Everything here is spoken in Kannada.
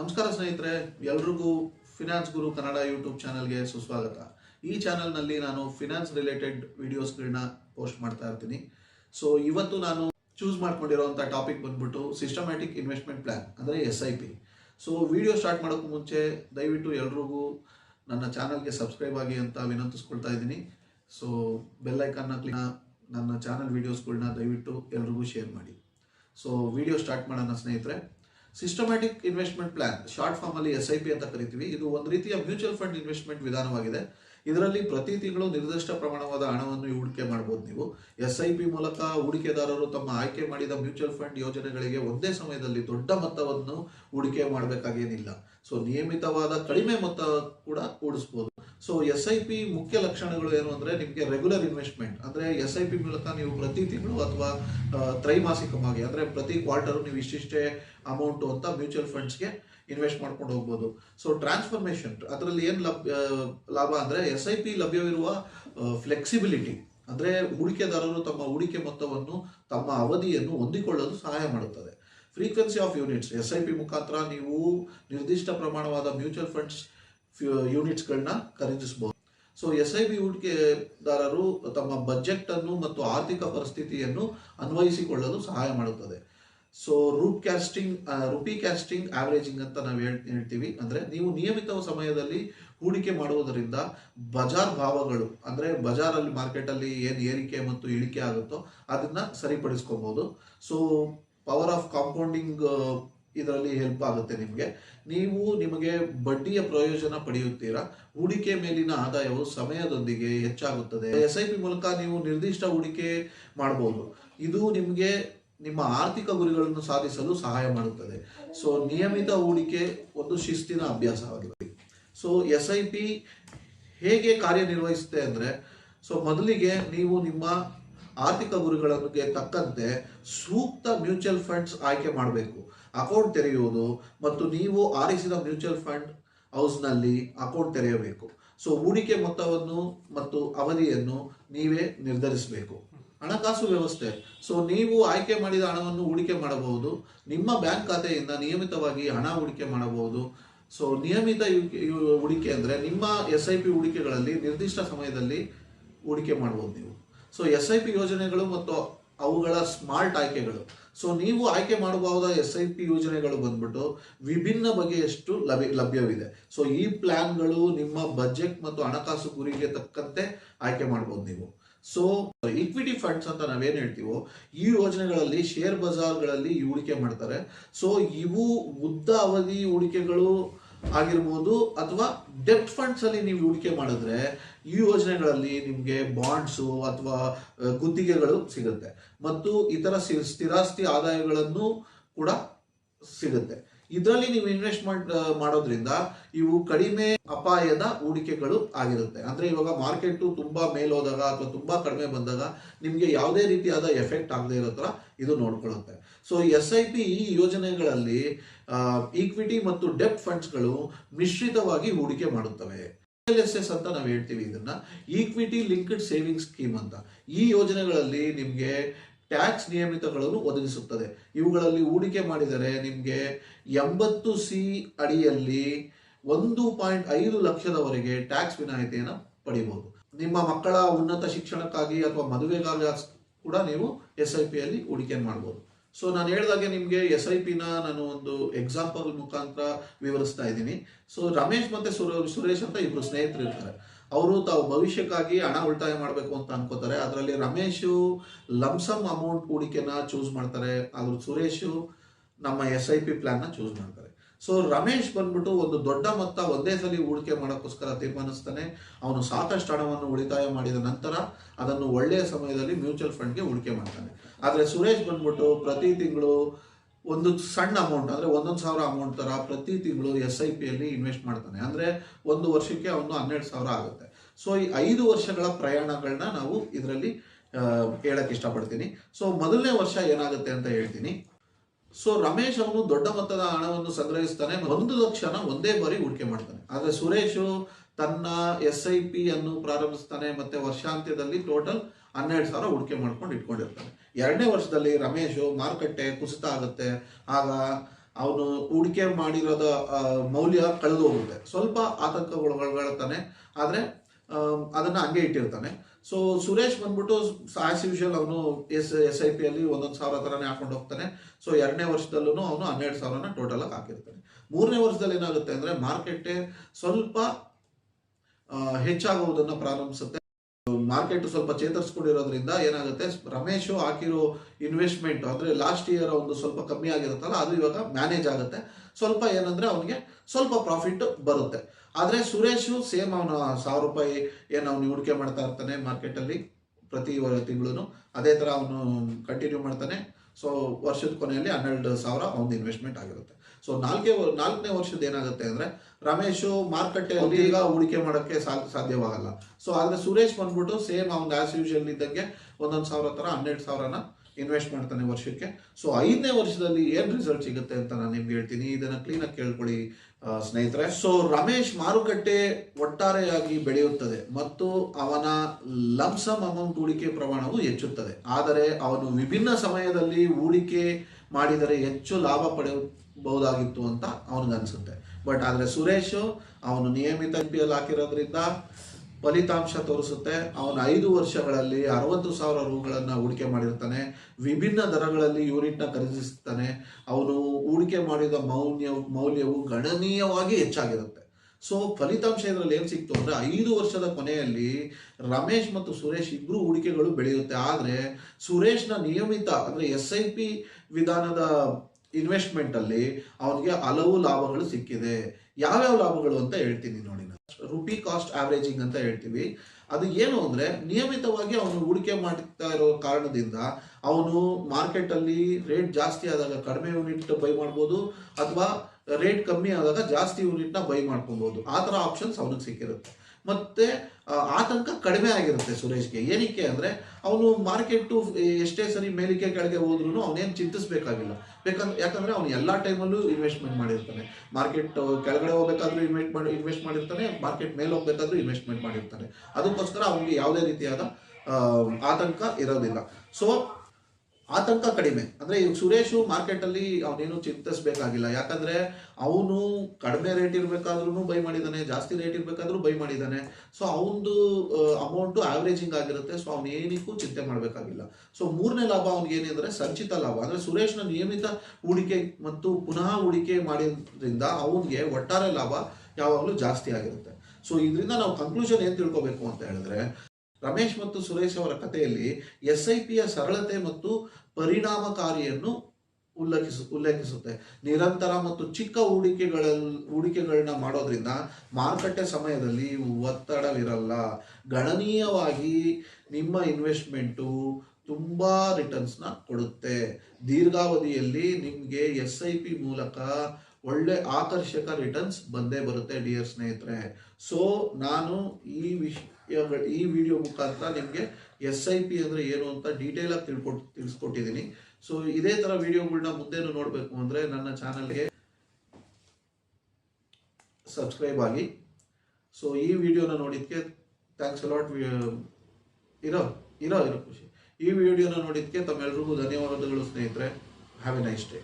ನಮಸ್ಕಾರ ಸ್ನೇಹಿತರೆ, ಎಲ್ರಿಗೂ ಫಿನಾನ್ಸ್ ಗುರು ಕನ್ನಡ ಯೂಟ್ಯೂಬ್ ಚಾನಲ್ಗೆ ಸುಸ್ವಾಗತ. ಈ ಚಾನಲ್ನಲ್ಲಿ ನಾನು ಫಿನಾನ್ಸ್ ರಿಲೇಟೆಡ್ ವಿಡಿಯೋಸ್ಗಳನ್ನ ಪೋಸ್ಟ್ ಮಾಡ್ತಾ ಇರ್ತೀನಿ. ಸೊ ಇವತ್ತು ನಾನು ಚೂಸ್ ಮಾಡ್ಕೊಂಡಿರೋಂಥ ಟಾಪಿಕ್ ಬಂದ್ಬಿಟ್ಟು ಸಿಸ್ಟಮ್ಯಾಟಿಕ್ ಇನ್ವೆಸ್ಟ್ಮೆಂಟ್ ಪ್ಲ್ಯಾನ್ ಅಂದರೆ S I P so video start ಮಾಡೋಕ್ಕೂ ಮುಂಚೆ ದಯವಿಟ್ಟು ಎಲ್ರಿಗೂ ನನ್ನ ಚಾನಲ್ಗೆ ಸಬ್ಸ್ಕ್ರೈಬ್ ಆಗಿ ಅಂತ ವಿನಂತಿಸ್ಕೊಳ್ತಾ ಇದ್ದೀನಿ. ಸೊ ಬೆಲ್ಲೈಕನ್ನ ಕ್ಲಿಕ್ ನನ್ನ ಚಾನಲ್ ವೀಡಿಯೋಸ್ಗಳನ್ನ ದಯವಿಟ್ಟು ಎಲ್ರಿಗೂ ಶೇರ್ ಮಾಡಿ. ಸೊ ವಿಡಿಯೋ ಸ್ಟಾರ್ಟ್ ಮಾಡೋಣ ಸ್ನೇಹಿತರೆ. Systematic investment plan short form ಅಲ್ಲಿ ಎಸ್ ಐ ಪಿ ಅಂತ ಕರಿತೀವಿ. ಇದು ಒಂದು ರೀತಿಯ ಮ್ಯೂಚುವಲ್ ಫಂಡ್ ಇನ್ವೆಸ್ಟ್ಮೆಂಟ್ ವಿಧಾನವಾಗಿದೆ. ಇದರಲ್ಲಿ ಪ್ರತಿ ತಿಂಗಳು ನಿರ್ದಿಷ್ಟ ಪ್ರಮಾಣವಾದ ಹಣವನ್ನು ಹೂಡಿಕೆ ಮಾಡಬಹುದು ನೀವು. ಎಸ್ ಐ ಪಿ ಮೂಲಕ ಹೂಡಿಕೆದಾರರು ತಮ್ಮ ಆಯ್ಕೆ ಮಾಡಿದ ಮ್ಯೂಚುವಲ್ ಫಂಡ್ ಯೋಜನೆಗಳಿಗೆ ಒಂದೇ ಸಮಯದಲ್ಲಿ ದೊಡ್ಡ ಮೊತ್ತವನ್ನು ಹೂಡಿಕೆ ಮಾಡಬೇಕಾಗೇನಿಲ್ಲ. ಸೊ ನಿಯಮಿತವಾದ ಕಡಿಮೆ ಮೊತ್ತ ಕೂಡ ಹೂಡಿಸ್ಬೋದು ಸೊ ಎಸ್ ಐ ಪಿ ಮುಖ್ಯ ಲಕ್ಷಣಗಳು ಏನು ಅಂದ್ರೆ ನಿಮಗೆ ರೆಗ್ಯುಲರ್ ಇನ್ವೆಸ್ಟ್ಮೆಂಟ್ ಅಂದ್ರೆ ಎಸ್ ಐ ಪಿ ಮೂಲಕ ನೀವು ಪ್ರತಿ ತಿಂಗಳು ಅಥವಾ ತ್ರೈಮಾಸಿಕವಾಗಿ, ಅಂದ್ರೆ ಪ್ರತಿ ಕ್ವಾರ್ಟರ್ ನೀವು ಇಷ್ಟಿಷ್ಟೇ ಅಮೌಂಟ್ ಅಂತ ಮ್ಯೂಚುವಲ್ ಫಂಡ್ಸ್ಗೆ ಇನ್ವೆಸ್ಟ್ ಮಾಡ್ಕೊಂಡು ಹೋಗ್ಬೋದು. ಸೊ ಟ್ರಾನ್ಸ್ಫಾರ್ಮೇಶನ್ ಅದರಲ್ಲಿ ಏನು ಲಭ್ಯ ಲಾಭ ಅಂದರೆ ಎಸ್ ಐ ಪಿ ಲಭ್ಯವಿರುವ ಫ್ಲೆಕ್ಸಿಬಿಲಿಟಿ ಅಂದರೆ ಹೂಡಿಕೆದಾರರು ತಮ್ಮ ಹೂಡಿಕೆ ಮೊತ್ತವನ್ನು ತಮ್ಮ ಅವಧಿಯನ್ನು ಹೊಂದಿಕೊಳ್ಳಲು ಸಹಾಯ ಮಾಡುತ್ತದೆ. Frequency of units S I P ಮುಖಾಂತರ ನೀವು ನಿರ್ದಿಷ್ಟ ಪ್ರಮಾಣವಾದ ಮ್ಯೂಚುವಲ್ ಫಂಡ್ಸ್ ಯೂನಿಟ್ಸ್ಗಳನ್ನ ಖರೀದಿಸಬಹುದು. ಸೊ ಎಸ್ ಐ ಪಿ ಹೂಡಿಕೆದಾರರು ತಮ್ಮ ಬಜೆಟ್ ಅನ್ನು ಮತ್ತು ಆರ್ಥಿಕ ಪರಿಸ್ಥಿತಿಯನ್ನು ಅನ್ವಯಿಸಿಕೊಳ್ಳಲು ಸಹಾಯ ಮಾಡುತ್ತದೆ. So rupee costing rupee costing averaging ಅಂತ ನಾವು ಹೇಳ್- ಹೇಳ್ತೀವಿ. ಅಂದ್ರೆ ನೀವು ನಿಯಮಿತ ಸಮಯದಲ್ಲಿ ಹೂಡಿಕೆ ಮಾಡುವುದರಿಂದ ಬಜಾರ್ ಭಾವಗಳು, ಅಂದ್ರೆ ಬಜಾರಲ್ಲಿ ಮಾರ್ಕೆಟ್ ಅಲ್ಲಿ ಏನು ಏರಿಕೆ ಮತ್ತು ಇಳಿಕೆ ಆಗುತ್ತೋ ಅದನ್ನ ಸರಿಪಡಿಸ್ಕೋಬಹುದು ಸೊ ಪವರ್ ಆಫ್ ಕಾಂಪೌಂಡಿಂಗ್ ಇದರಲ್ಲಿ ಹೆಲ್ಪ್ ಆಗುತ್ತೆ ನಿಮಗೆ. ನೀವು ನಿಮಗೆ ಬಡ್ಡಿಯ ಪ್ರಯೋಜನ ಪಡೆಯುತ್ತೀರಾ? ಹೂಡಿಕೆ ಮೇಲಿನ ಆದಾಯವು ಸಮಯದೊಂದಿಗೆ ಹೆಚ್ಚಾಗುತ್ತದೆ. ಎಸ್ ಐ ಪಿ ಮೂಲಕ ನೀವು ನಿರ್ದಿಷ್ಟ ಹೂಡಿಕೆ ಮಾಡಬಹುದು ಇದು ನಿಮಗೆ ನಿಮ್ಮ ಆರ್ಥಿಕ ಗುರಿಗಳನ್ನು ಸಾಧಿಸಲು ಸಹಾಯ ಮಾಡುತ್ತದೆ. ಸೊ ನಿಯಮಿತ ಹೂಡಿಕೆ ಒಂದು ಶಿಸ್ತಿನ ಅಭ್ಯಾಸವಾಗಿದೆ. ಸೊ ಎಸ್ ಐ ಪಿ ಹೇಗೆ ಕಾರ್ಯನಿರ್ವಹಿಸುತ್ತೆ ಅಂದರೆ ಸೊ ಮೊದಲಿಗೆ ನೀವು ನಿಮ್ಮ ಆರ್ಥಿಕ ಗುರಿಗಳಿಗೆ ತಕ್ಕಂತೆ ಸೂಕ್ತ ಮ್ಯೂಚುವಲ್ ಫಂಡ್ಸ್ ಆಯ್ಕೆ ಮಾಡಬೇಕು. ಅಕೌಂಟ್ ತೆರೆಯುವುದು ಮತ್ತು ನೀವು ಆರಿಸಿದ ಮ್ಯೂಚುವಲ್ ಫಂಡ್ ಹೌಸ್ನಲ್ಲಿ ಅಕೌಂಟ್ ತೆರೆಯಬೇಕು. ಸೊ ಹೂಡಿಕೆ ಮೊತ್ತವನ್ನು ಮತ್ತು ಅವಧಿಯನ್ನು ನೀವೇ ನಿರ್ಧರಿಸಬೇಕು. ಹಣಕಾಸು ವ್ಯವಸ್ಥೆ. ಸೊ ನೀವು ಆಯ್ಕೆ ಮಾಡಿದ ಹಣವನ್ನು ಹೂಡಿಕೆ ಮಾಡಬಹುದು. ನಿಮ್ಮ ಬ್ಯಾಂಕ್ ಖಾತೆಯಿಂದ ನಿಯಮಿತವಾಗಿ ಹಣ ಹೂಡಿಕೆ ಮಾಡಬಹುದು. ಸೊ ನಿಯಮಿತ ಹೂಡಿಕೆ ಅಂದ್ರೆ ನಿಮ್ಮ ಎಸ್ ಐ ಪಿ ಹೂಡಿಕೆಗಳಲ್ಲಿ ನಿರ್ದಿಷ್ಟ ಸಮಯದಲ್ಲಿ ಹೂಡಿಕೆ ಮಾಡಬಹುದು ನೀವು. ಸೊ ಎಸ್ ಐ ಪಿ ಯೋಜನೆಗಳು ಮತ್ತು ಅವುಗಳ ಸ್ಮಾರ್ಟ್ ಆಯ್ಕೆಗಳು. ಸೊ ನೀವು ಆಯ್ಕೆ ಮಾಡಬಹುದಾದ ಎಸ್ ಐ ಪಿ ಯೋಜನೆಗಳು ಬಂದ್ಬಿಟ್ಟು ವಿಭಿನ್ನ ಬಗೆಯಷ್ಟು ಲಭ್ಯ, ಲಭ್ಯವಿದೆ. ಸೊ ಈ ಪ್ಲಾನ್ಗಳು ನಿಮ್ಮ ಬಜೆಟ್ ಮತ್ತು ಹಣಕಾಸು ಗುರಿಗೆ ತಕ್ಕಂತೆ ಆಯ್ಕೆ ಮಾಡಬಹುದು ನೀವು. ಸೊ ಇಕ್ವಿಟಿ ಫಂಡ್ಸ್ ಅಂತ ನಾವೇನು ಹೇಳ್ತೀವೋ, ಈ ಯೋಜನೆಗಳಲ್ಲಿ ಶೇರ್ ಬಜಾರ್ಗಳಲ್ಲಿ ಹೂಡಿಕೆ ಮಾಡ್ತಾರೆ. ಸೊ ಇವು ಉದ್ದ ಅವಧಿ ಹೂಡಿಕೆಗಳು ಆಗಿರ್ಬೋದು ಅಥವಾ ಡೆಪ್ಟ್ ಫಂಡ್ಸ್ ಅಲ್ಲಿ ನೀವು ಹೂಡಿಕೆ ಮಾಡಿದ್ರೆ ಈ ಯೋಜನೆಗಳಲ್ಲಿ ನಿಮಗೆ ಬಾಂಡ್ಸು ಅಥವಾ ಗುತ್ತಿಗೆಗಳು ಸಿಗುತ್ತೆ. ಮತ್ತು ಇತರ ಸ್ಥಿರಾಸ್ತಿ ಆದಾಯಗಳನ್ನು ಕೂಡ ಸಿಗುತ್ತೆ. ಇದರಲ್ಲಿ ನೀವು ಇನ್ವೆಸ್ಟ್ಮೆಂಟ್ ಮಾಡೋದ್ರಿಂದ ಇವು ಕಡಿಮೆ ಅಪಾಯದ ಹೂಡಿಕೆಗಳು ಆಗಿರುತ್ತೆ. ಅಂದ್ರೆ ಇವಾಗ ಮಾರ್ಕೆಟ್ ತುಂಬಾ ಮೇಲೋದಾಗ ಅಥವಾ ತುಂಬಾ ಕಡಿಮೆ ಬಂದಾಗ ನಿಮಗೆ ಯಾವುದೇ ರೀತಿಯಾದ ಎಫೆಕ್ಟ್ ಆಗದೆ ಇರೋ ಇದು ನೋಡ್ಕೊಳ್ಳುತ್ತೆ. ಸೊ ಎಸ್ ಐ ಪಿ ಈ ಯೋಜನೆಗಳಲ್ಲಿ ಈಕ್ವಿಟಿ ಮತ್ತು ಡೆಪ್ಟ್ ಫಂಡ್ಸ್ಗಳು ಮಿಶ್ರಿತವಾಗಿ ಹೂಡಿಕೆ ಮಾಡುತ್ತವೆ. ಎಲ್ ಎಸ್ ಅಂತ ನಾವು ಹೇಳ್ತೀವಿ ಇದನ್ನ. ಈಕ್ವಿಟಿ ಲಿಂಕ್ಡ್ ಸೇವಿಂಗ್ ಸ್ಕೀಮ್ ಅಂತ. ಈ ಯೋಜನೆಗಳಲ್ಲಿ ನಿಮಗೆ ಟ್ಯಾಕ್ಸ್ ನಿಯಮಿತಗಳನ್ನು ಒದಗಿಸುತ್ತದೆ. ಇವುಗಳಲ್ಲಿ ಹೂಡಿಕೆ ಮಾಡಿದರೆ ನಿಮಗೆ ಎಂಬತ್ತು ಸಿ ಅಡಿಯಲ್ಲಿ ಒಂದು ಪಾಯಿಂಟ್ ಐದು ಲಕ್ಷದವರೆಗೆ ಟ್ಯಾಕ್ಸ್ ವಿನಾಯಿತಿಯನ್ನು ಪಡೆಯಬಹುದು ನಿಮ್ಮ ಮಕ್ಕಳ ಉನ್ನತ ಶಿಕ್ಷಣಕ್ಕಾಗಿ ಅಥವಾ ಮದುವೆಗಾಗಿ ಕೂಡ ನೀವು ಎಸ್ ಐ ಪಿಯಲ್ಲಿ ಹೂಡಿಕೆ ಮಾಡ್ಬೋದು. ಸೊ ನಾನು ಹೇಳಿದಾಗೆ ನಿಮಗೆ ಎಸ್ ಐ ಪಿನ ನಾನು ಒಂದು ಎಕ್ಸಾಂಪಲ್ ಮುಖಾಂತರ ವಿವರಿಸ್ತಾ ಇದ್ದೀನಿ. ಸೊ ರಮೇಶ್ ಮತ್ತೆ ಸುರ- ಸುರೇಶ್ ಅಂತ ಇಬ್ರು ಸ್ನೇಹಿತರು ಇರ್ತಾರೆ. ಅವರು ತಾವು ಭವಿಷ್ಯಕ್ಕಾಗಿ ಹಣ ಉಳಿತಾಯ ಮಾಡಬೇಕು ಅಂತ ಅನ್ಕೋತಾರೆ. ಅದರಲ್ಲಿ ರಮೇಶು ಲಮ್ಸಮ್ ಅಮೌಂಟ್ ಹೂಡಿಕೆನ ಚೂಸ್ ಮಾಡ್ತಾರೆ. ಆದ್ರೆ ಸುರೇಶು ನಮ್ಮ ಎಸ್ ಐ ಪಿ ಚೂಸ್ ಮಾಡ್ತಾರೆ. ಸೊ ರಮೇಶ್ ಬಂದ್ಬಿಟ್ಟು ಒಂದು ದೊಡ್ಡ ಮೊತ್ತ ಒಂದೇ ಸಲ ಹೂಡಿಕೆ ಮಾಡೋಕ್ಕೋಸ್ಕರ ತೀರ್ಮಾನಿಸ್ತಾನೆ. ಅವನು ಸಾಕಷ್ಟು ಹಣವನ್ನು ಉಳಿತಾಯ ಮಾಡಿದ ನಂತರ ಅದನ್ನು ಒಳ್ಳೆಯ ಸಮಯದಲ್ಲಿ ಮ್ಯೂಚುವಲ್ ಫಂಡ್ಗೆ ಹೂಡಿಕೆ ಮಾಡ್ತಾನೆ. ಆದರೆ ಸುರೇಶ್ ಬಂದ್ಬಿಟ್ಟು ಪ್ರತಿ ತಿಂಗಳು ಒಂದು ಸಣ್ಣ ಅಮೌಂಟ್ ಅಂದ್ರೆ ಒಂದೊಂದು ಸಾವಿರ ಅಮೌಂಟ್ ತರ ಪ್ರತಿ ತಿಂಗಳು ಎಸ್ ಐ ಪಿಯಲ್ಲಿ ಇನ್ವೆಸ್ಟ್ ಮಾಡ್ತಾನೆ. ಅಂದ್ರೆ ಒಂದು ವರ್ಷಕ್ಕೆ ಅವನು ಹನ್ನೆರಡು ಸಾವಿರ ಆಗುತ್ತೆ. ಸೊ ಈ ಐದು ವರ್ಷಗಳ ಪ್ರಯಾಣಗಳನ್ನ ನಾವು ಇದರಲ್ಲಿ ಹೇಳಕ್ ಇಷ್ಟಪಡ್ತೀನಿ. ಸೊ ಮೊದಲನೇ ವರ್ಷ ಏನಾಗುತ್ತೆ ಅಂತ ಹೇಳ್ತೀನಿ. ಸೊ ರಮೇಶ್ ಅವನು ದೊಡ್ಡ ಮೊತ್ತದ ಹಣವನ್ನು ಸಂಗ್ರಹಿಸ್ತಾನೆ ಒಂದು ಲಕ್ಷನ ಒಂದೇ ಬಾರಿ ಹೂಡಿಕೆ ಮಾಡ್ತಾನೆ. ಆದ್ರೆ ಸುರೇಶ್ ತನ್ನ ಎಸ್ ಐ ಪಿ ಅನ್ನು ಪ್ರಾರಂಭಿಸ್ತಾನೆ ಮತ್ತೆ ವರ್ಷಾಂತ್ಯದಲ್ಲಿ ಟೋಟಲ್ ಹನ್ನೆರಡು ಸಾವಿರ ಹೂಡಿಕೆ ಮಾಡ್ಕೊಂಡು ಇಟ್ಕೊಂಡಿರ್ತಾನೆ. ಎರಡನೇ ವರ್ಷದಲ್ಲಿ ರಮೇಶು ಮಾರುಕಟ್ಟೆ ಕುಸಿತ ಆಗುತ್ತೆ. ಆಗ ಅವನು ಹೂಡಿಕೆ ಮಾಡಿರೋದ ಮೌಲ್ಯ ಕಳೆದು ಹೋಗುತ್ತೆ. ಸ್ವಲ್ಪ ಆತಂಕಗೊಳಗಾಡ್ತಾನೆ ಆದರೆ ಅದನ್ನ ಹಂಗೆ ಇಟ್ಟಿರ್ತಾನೆ. ಸೊ ಸುರೇಶ್ ಬಂದ್ಬಿಟ್ಟು ಆಸ್ ಯೂಶಲ್ ಅವನು ಎಸ್ ಎಸ್ ಐ ಪಿ ಅಲ್ಲಿ ಒಂದೊಂದು ಸಾವಿರ ಥರನೇ ಹಾಕೊಂಡು ಹೋಗ್ತಾನೆ. ಸೊ ಎರಡನೇ ವರ್ಷದಲ್ಲೂ ಅವನು ಹನ್ನೆರಡು ಸಾವಿರನ ಟೋಟಲ್ ಆಗಿ ಹಾಕಿರ್ತಾನೆ. ಮೂರನೇ ವರ್ಷದಲ್ಲಿ ಏನಾಗುತ್ತೆ ಅಂದ್ರೆ ಮಾರ್ಕೆಟ್ ಸ್ವಲ್ಪ ಹೆಚ್ಚಾಗುವುದನ್ನು ಪ್ರಾರಂಭಿಸುತ್ತೆ. ಮಾರ್ಕೆಟ್ ಸ್ವಲ್ಪ ಚೇತರಿಸ್ಕೊಂಡಿರೋದ್ರಿಂದ ಏನಾಗುತ್ತೆ, ರಮೇಶ್ ಹಾಕಿರೋ ಇನ್ವೆಸ್ಟ್ಮೆಂಟ್ ಅಂದ್ರೆ ಲಾಸ್ಟ್ ಇಯರ್ ಒಂದು ಸ್ವಲ್ಪ ಕಮ್ಮಿ ಆಗಿರುತ್ತಲ್ಲ, ಅದು ಇವಾಗ ಮ್ಯಾನೇಜ್ ಆಗುತ್ತೆ. ಸ್ವಲ್ಪ ಏನಂದ್ರೆ ಅವನಿಗೆ ಸ್ವಲ್ಪ ಪ್ರಾಫಿಟ್ ಬರುತ್ತೆ. ಆದ್ರೆ ಸುರೇಶು ಸೇಮ್ ಅವನ ಸಾವಿರ ರೂಪಾಯಿ ಏನು ಅವನು ಹೂಡಿಕೆ ಮಾಡ್ತಾ ಇರ್ತಾನೆ ಮಾರ್ಕೆಟ್ ಅಲ್ಲಿ ಪ್ರತಿ ತಿಂಗಳು ಅದೇ ತರ ಅವನು ಕಂಟಿನ್ಯೂ ಮಾಡ್ತಾನೆ. ಸೊ ವರ್ಷದ ಕೊನೆಯಲ್ಲಿ ಹನ್ನೆರಡು ಸಾವಿರ ಅವನ ಇನ್ವೆಸ್ಟ್ಮೆಂಟ್ ಆಗಿರುತ್ತೆ. ಸೊ ನಾಲ್ಕೇ ನಾಲ್ಕನೇ ವರ್ಷದ ಏನಾಗುತ್ತೆ ಅಂದ್ರೆ ರಮೇಶು ಮಾರುಕಟ್ಟೆಯಲ್ಲಿ ಈಗ ಹೂಡಿಕೆ ಮಾಡೋಕ್ಕೆ ಸಾಧ್ಯವಾಗಲ್ಲ. ಸೊ ಆದ್ರೆ ಸುರೇಶ್ ಬಂದ್ಬಿಟ್ಟು ಸೇಮ್ ಅವ್ನ್ ಆಸ್ ಯೂಶಲ್ ಇದ್ದಂಗೆ ಒಂದೊಂದು ಸಾವಿರ ತರ ಹನ್ನೆರಡು ಸಾವಿರನ ಇನ್ವೆಸ್ಟ್ ಮಾಡ್ತಾನೆ ವರ್ಷಕ್ಕೆ. ಸೊ ಐದನೇ ವರ್ಷದಲ್ಲಿ ಏನು ರಿಸಲ್ಟ್ ಸಿಗುತ್ತೆ ಅಂತ ನಾನು ನಿಮ್ಗೆ ಹೇಳ್ತೀನಿ. ಇದನ್ನ ಕ್ಲೀನ್ ಆಗಿ ಕೇಳ್ಕೊಳ್ಳಿ ಸ್ನೇಹಿತರೆ. ಸೊ ರಮೇಶ್ ಮಾರುಕಟ್ಟೆ ಒಟ್ಟಾರೆಯಾಗಿ ಬೆಳೆಯುತ್ತದೆ ಮತ್ತು ಅವನ ಲಂಸಮ್ ಅಮೌಂಟ್ ಹೂಡಿಕೆ ಪ್ರಮಾಣವು ಹೆಚ್ಚುತ್ತದೆ. ಆದರೆ ಅವನು ವಿಭಿನ್ನ ಸಮಯದಲ್ಲಿ ಹೂಡಿಕೆ ಮಾಡಿದರೆ ಹೆಚ್ಚು ಲಾಭ ಪಡೆಯಬಹುದಾಗಿತ್ತು ಅಂತ ಅವನಿಗನ್ಸುತ್ತೆ. ಬಟ್ ಆದರೆ ಸುರೇಶ್, ಅವನು ನಿಯಮಿತ ಪಿ ಎಲ್ ಹಾಕಿರೋದ್ರಿಂದ ಫಲಿತಾಂಶ ತೋರಿಸುತ್ತೆ. ಅವನು ಐದು ವರ್ಷಗಳಲ್ಲಿ ಅರವತ್ತು ಸಾವಿರ ರೂಗಳನ್ನು ಹೂಡಿಕೆ ಮಾಡಿರ್ತಾನೆ. ವಿಭಿನ್ನ ದರಗಳಲ್ಲಿ ಯೂನಿಟ್ನ ಖರೀದಿಸುತ್ತಾನೆ ಅವನು ಹೂಡಿಕೆ ಮಾಡಿದ ಮೌಲ್ಯ, ಮೌಲ್ಯವು ಗಣನೀಯವಾಗಿ ಹೆಚ್ಚಾಗಿರುತ್ತೆ. ಸೊ ಫಲಿತಾಂಶ ಇದರಲ್ಲಿ ಏನು ಸಿಕ್ತು ಅಂದ್ರೆ ಐದು ವರ್ಷದ ಕೊನೆಯಲ್ಲಿ ರಮೇಶ್ ಮತ್ತು ಸುರೇಶ್ ಇಬ್ರು ಹೂಡಿಕೆಗಳು ಬೆಳೆಯುತ್ತೆ. ಆದರೆ ಸುರೇಶ್ನ ನಿಯಮಿತ ಅಂದ್ರೆ ಎಸ್ ಐ ಪಿ ವಿಧಾನದ ಇನ್ವೆಸ್ಟ್ಮೆಂಟ್ ಅಲ್ಲಿ ಅವನಿಗೆ ಹಲವು ಲಾಭಗಳು ಸಿಕ್ಕಿದೆ. ಯಾವ್ಯಾವ ಲಾಭಗಳು ಅಂತ ಹೇಳ್ತೀನಿ ನೋಡಿ. ರುಪಿ ಕಾಸ್ಟ್ ಆವರೇಜಿಂಗ್ ಅಂತ ಹೇಳ್ತೀವಿ. ಅದು ಏನು ಅಂದರೆ, ನಿಯಮಿತವಾಗಿ ಅವನು ಹೂಡಿಕೆ ಮಾಡ್ತಾ ಇರೋ ಕಾರಣದಿಂದ ಅವನು ಮಾರ್ಕೆಟ್ ಅಲ್ಲಿ ರೇಟ್ ಜಾಸ್ತಿ ಆದಾಗ ಕಡಿಮೆ ಯೂನಿಟ್ ಬೈ ಮಾಡ್ಬೋದು, ಅಥವಾ ರೇಟ್ ಕಮ್ಮಿ ಆದಾಗ ಜಾಸ್ತಿ ಯೂನಿಟ್ನ ಬೈ ಮಾಡ್ಕೊಬೋದು. ಆ ಥರ ಆಪ್ಷನ್ಸ್ ಅವನಿಗೆ ಸಿಕ್ಕಿರುತ್ತೆ. ಮತ್ತೆ ಆತಂಕ ಕಡಿಮೆ ಆಗಿರುತ್ತೆ ಸುರೇಶ್ಗೆ. ಏನಕ್ಕೆ ಅಂದ್ರೆ, ಅವನು ಮಾರ್ಕೆಟ್ ಎಷ್ಟೇ ಸರಿ ಮೇಲಿಕೆ ಕೆಳಗೆ ಹೋದ್ರೂ ಅವನೇನು ಚಿಂತಿಸಬೇಕಾಗಿಲ್ಲ. ಬೇಕಂದ್ರೆ, ಯಾಕಂದ್ರೆ ಅವನು ಎಲ್ಲಾ ಟೈಮಲ್ಲೂ ಇನ್ವೆಸ್ಟ್ಮೆಂಟ್ ಮಾಡಿರ್ತಾನೆ. ಮಾರ್ಕೆಟ್ ಕೆಳಗಡೆ ಹೋಗ್ಬೇಕಾದ್ರೂ ಇನ್ವೆಸ್ಟ್ ಮಾಡಿ, ಇನ್ವೆಸ್ಟ್ ಮಾಡಿರ್ತಾನೆ, ಮಾರ್ಕೆಟ್ ಮೇಲೆ ಹೋಗ್ಬೇಕಾದ್ರೂ ಇನ್ವೆಸ್ಟ್ಮೆಂಟ್ ಮಾಡಿರ್ತಾನೆ. ಅದಕ್ಕೋಸ್ಕರ ಅವನಿಗೆ ಯಾವುದೇ ರೀತಿಯಾದ ಆತಂಕ ಇರೋದಿಲ್ಲ. ಸೊ ಆತಂಕ ಕಡಿಮೆ. ಅಂದ್ರೆ ಈಗ ಸುರೇಶು ಮಾರ್ಕೆಟ್ ಅಲ್ಲಿ ಅವನೇನು ಚಿಂತಿಸ್ಬೇಕಾಗಿಲ್ಲ. ಯಾಕಂದ್ರೆ ಅವನು ಕಡಿಮೆ ರೇಟ್ ಇರಬೇಕಾದ್ರೂ ಬೈ ಮಾಡಿದಾನೆ, ಜಾಸ್ತಿ ರೇಟ್ ಇರಬೇಕಾದ್ರೂ ಬೈ ಮಾಡಿದಾನೆ. ಸೊ ಅವನದು ಅಮೌಂಟು ಆವರೇಜಿಂಗ್ ಆಗಿರುತ್ತೆ. ಸೊ ಅವ್ನು ಏನಕ್ಕೂ ಚಿಂತೆ ಮಾಡಬೇಕಾಗಿಲ್ಲ. ಸೊ ಮೂರನೇ ಲಾಭ ಅವ್ನಿಗೆ ಏನಿದ್ರೆ ಸಂಚಿತ ಲಾಭ. ಅಂದ್ರೆ ಸುರೇಶ್ನ ನಿಯಮಿತ ಹೂಡಿಕೆ ಮತ್ತು ಪುನಃ ಹೂಡಿಕೆ ಮಾಡಿದ್ರಿಂದ ಅವನಿಗೆ ಒಟ್ಟಾರೆ ಲಾಭ ಯಾವಾಗಲೂ ಜಾಸ್ತಿ ಆಗಿರುತ್ತೆ. ಸೊ ಇದರಿಂದ ನಾವು ಕನ್ಕ್ಲೂಷನ್ ಏನು ತಿಳ್ಕೊಬೇಕು ಅಂತ ಹೇಳಿದ್ರೆ ರಮೇಶ್ ಮತ್ತು ಸುರೇಶ್ ಅವರ ಕಥೆಯಲ್ಲಿ ಎಸ್ ಐ ಪಿಯ ಸರಳತೆ ಮತ್ತು ಪರಿಣಾಮಕಾರಿಯನ್ನು ಉಲ್ಲೇಖಿಸು, ಉಲ್ಲೇಖಿಸುತ್ತೆ. ನಿರಂತರ ಮತ್ತು ಚಿಕ್ಕ ಹೂಡಿಕೆಗಳ ಹೂಡಿಕೆಗಳನ್ನ ಮಾಡೋದ್ರಿಂದ ಮಾರುಕಟ್ಟೆ ಸಮಯದಲ್ಲಿ ಒತ್ತಡವಿರಲ್ಲ. ಗಣನೀಯವಾಗಿ ನಿಮ್ಮ ಇನ್ವೆಸ್ಟ್ಮೆಂಟು ತುಂಬ ರಿಟರ್ನ್ಸ್ನ ಕೊಡುತ್ತೆ. ದೀರ್ಘಾವಧಿಯಲ್ಲಿ ನಿಮಗೆ ಎಸ್ ಐ ಪಿ ಮೂಲಕ ಒಳ್ಳೆ ಆಕರ್ಷಕ ರಿಟರ್ನ್ಸ್ ಬಂದೇ ಬರುತ್ತೆ, ಡಿಯರ್ ಸ್ನೇಹಿತರೆ. ಸೊ, ನಾನು ಈ ವಿಷಯ ಈ ವಿಡಿಯೋ ಮುಖಾಂತರ ನಿಮಗೆ ಎಸ್ ಐ ಪಿ ಅಂದ್ರೆ ಏನು ಅಂತ ಡೀಟೇಲ್ ಆಗಿ ತಿಳ್ಕೊಟ್ ತಿಳಿಸ್ಕೊಟ್ಟಿದ್ದೀನಿ ಸೊ ಇದೇ ತರ ವಿಡಿಯೋಗಳನ್ನ ಮುಂದೇನು ನೋಡಬೇಕು ಅಂದ್ರೆ ನನ್ನ ಚಾನಲ್ಗೆ ಸಬ್ಸ್ಕ್ರೈಬ್ ಆಗಿ. ಸೊ ಈ ವಿಡಿಯೋನ ನೋಡಿದ್ಕೆ ಥ್ಯಾಂಕ್ಸ್ ಅಲಾಟ್ ಇರೋ ಇರೋ ಇರೋ ಖುಷಿ. ಈ ವಿಡಿಯೋನ ನೋಡಿದ್ಕೆ ತಮ್ಮೆಲ್ರಿಗೂ ಧನ್ಯವಾದಗಳು ಸ್ನೇಹಿತರೆ. Have A nice day